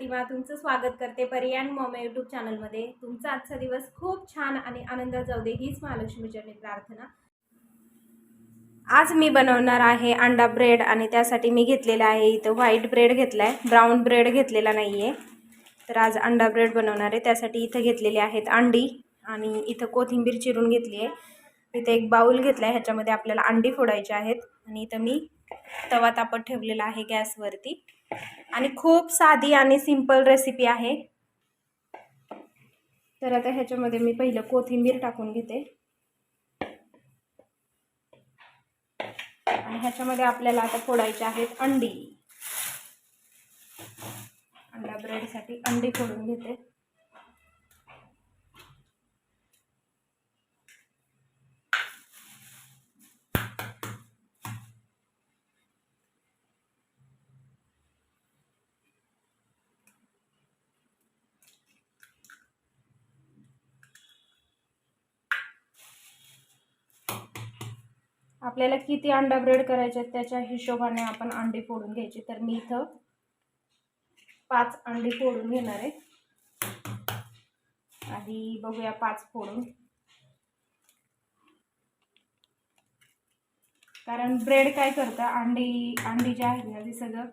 मी प्रतिमा तुमचं स्वागत करते पर्यान मॉम यूट्यूब चॅनलमध्ये तुमचा आजचा दिवस खूप छान आणि आनंदात जाऊ दे हीच महालक्ष्मीच्या प्रार्थना. आज मी बनवणार आहे अंडा ब्रेड आणि त्यासाठी मी घेतलेला आहे इथं व्हाईट ब्रेड घेतला आहे ब्राऊन ब्रेड घेतलेला नाही आहे तर आज अंडा ब्रेड बनवणार आहे. त्यासाठी इथं घेतलेले आहेत अंडी आणि इथं कोथिंबीर चिरून घेतली आहे. इथे एक बाऊल घेतला आहे ह्याच्यामध्ये आपल्याला अंडी फोडायची आहेत. आणि इथं मी तवा तापत ठेवलेला आहे गॅसवरती. आणि खूप साधी आणि सिंपल रेसिपी आहे. तर आता ह्याच्यामध्ये मी पहिलं कोथिंबीर टाकून घेते. आणि ह्याच्यामध्ये आपल्याला आता फोडायचे आहेत अंडी. अंडा ब्रेडसाठी अंडी फोडून घेते. आपल्याला किती अंडा ब्रेड करायचे आहेत त्याच्या हिशोबाने आपण अंडी फोडून घ्यायची. तर मी इथं पाच अंडी फोडून घेणार आहे. आधी बघूया पाच फोडून. कारण ब्रेड काय करतं अंडी अंडी जे आहेत ना ती सगळं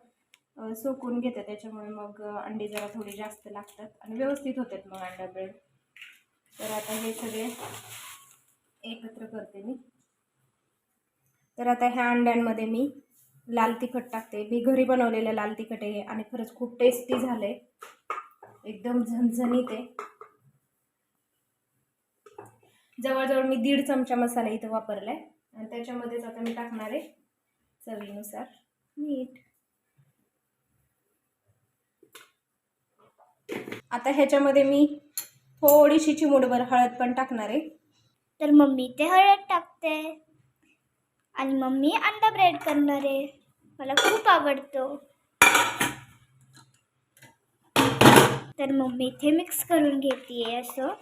सोकून सुकून घेते. त्याच्यामुळे मग अंडी जरा थोडी जास्त लागतात आणि व्यवस्थित होतात मग अंडा ब्रेड तर आता हे सगळे एकत्र करते मी. तर आता ह्या अंड्यांमध्ये मी लाल तिखट टाकते. मी घरी बनवलेलं लाल तिखट आहे आणि खरंच खूप टेस्टी झालं आहे एकदम झणझणीत. आहे जवळजवळ मी दीड चमचा मसाला इथं वापरला आहे आणि त्याच्यामध्येच आता मी टाकणार आहे चवीनुसार. मीठ आता ह्याच्यामध्ये मी थोडीशी चिमूटभर हळद पण टाकणार आहे. तर मम्मी ते हळद टाकते. आणि मम्मी अंडा ब्रेड करणार आहे. मला खूप आवडतो. तर मम्मी इथे मिक्स करून घेते असं.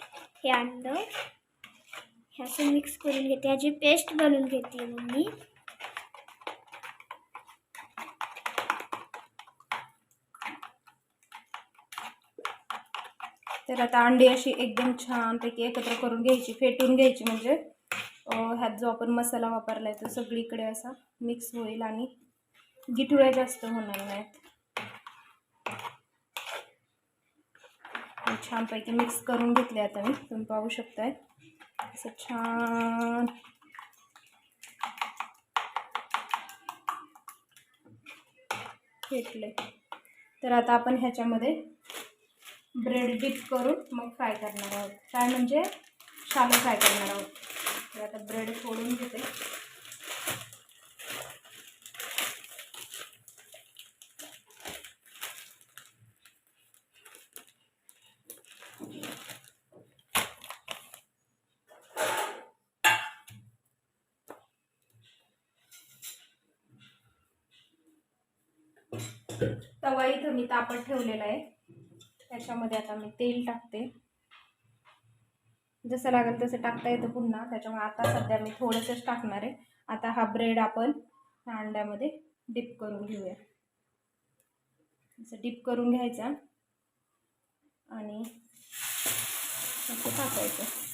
हे अंड. हे असं मिक्स करून घेते. ह्याची पेस्ट बनवून घेते मम्मी. तर आता अंडी अशी एकदम छानपैकी एकत्र करून घ्यायची फेटून घ्यायची म्हणजे. ह्यात जो आपण मसाला वापरला आहे तो सगळीकडे असा मिक्स होईल आणि गिठुळ्या जास्त होणार नाहीत. छानपैकी मिक्स करून घेतले आता मी तुम्ही पाहू शकताय. असं छान. फेटले तर आता आपण ह्याच्यामध्ये ब्रेड डिप करून मग फ्राय करणार आहोत. फ्राय म्हणजे? शालो फ्राय करणार आहोत. तर आता ब्रेड फोडून घेते. तवा इथं मी तापत ठेवलेला आहे. त्याच्यामध्ये आता मी तेल टाकते. जसं लागेल तसं टाकता येतं पुन्हा. त्याच्यामुळे आता सध्या मी थोडंसंच टाकणार आहे. आता हा ब्रेड आपण ह्या अंड्यामध्ये डिप करून घेऊया. असं डिप करून घ्यायचा. आणि असं टाकायचं.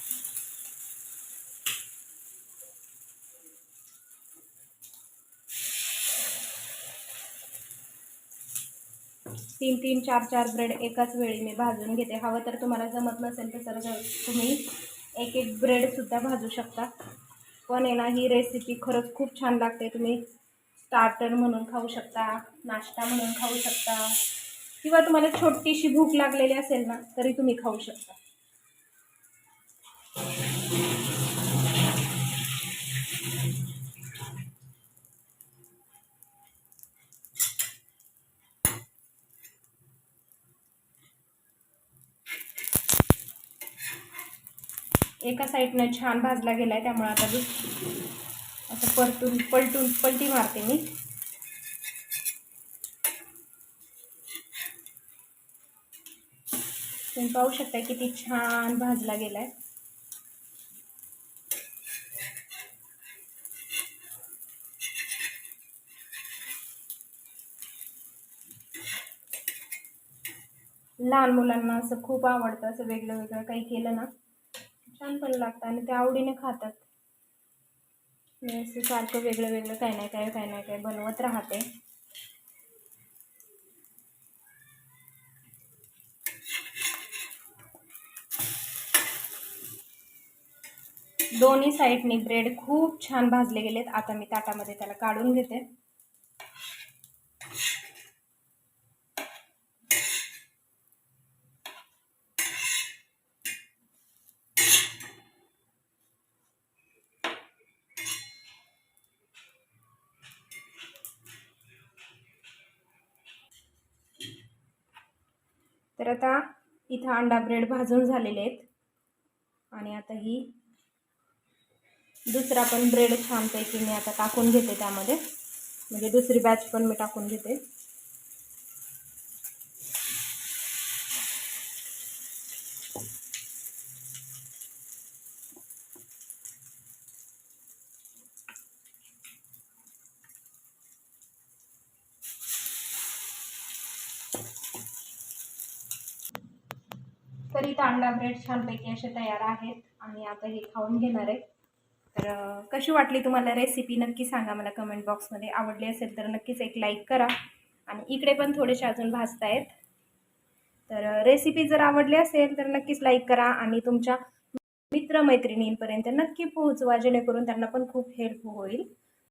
तीन तीन चार चार ब्रेड एकाच वेळी मी भाजून घेते. हवं तर तुम्हाला जमत नसेल तर सर तुम्ही एक एक ब्रेडसुद्धा भाजू शकता. पण आहे ना ही रेसिपी खरंच खूप छान लागते. तुम्ही स्टार्टर म्हणून खाऊ शकता नाश्ता म्हणून खाऊ शकता. किंवा तुम्हाला छोटीशी भूक लागलेली असेल ना तरी तुम्ही खाऊ शकता. एका साईडनं छान भाजला गेला आहे त्यामुळे आता दुस असं परतून पलटून पलटी मारते मी. तुम्ही पाहू शकता किती छान भाजला गेला आहे लहान मुलांना असं खूप आवडतं असं वेगळं वेगळं काही केलं ना छान पण लागतं आणि ते आवडीने खातात. मी असं सारखं वेगळं वेगळं काही नाही काय काही नाही काय बनवत राहते. दोन्ही साईडनी ब्रेड खूप छान भाजले गेलेत. आता मी ताटामध्ये त्याला काढून घेते. तर आता इथं अंडा ब्रेड भाजून झालेले आहेत. आणि आता ही दुसरा पण ब्रेड छानपैकी मी आता टाकून घेते त्यामध्ये. म्हणजे दुसरी बॅच पण मी टाकून घेते. तर इथं अंडा ब्रेड छानपैकी असे तयार आहेत. आणि आता हे खाऊन घेणार आहे. तर कशी वाटली तुम्हाला रेसिपी नक्की सांगा मला कमेंट बॉक्समध्ये आवडली असेल तर नक्कीच एक लाईक करा. आणि इकडे पण थोडेसे अजून भाजतायत तर रेसिपी जर आवडली असेल तर नक्कीच लाईक करा. आणि तुमच्या मित्रमैत्रिणींपर्यंत नक्की पोहोचवा जेणेकरून त्यांना पण खूप हेल्प होईल.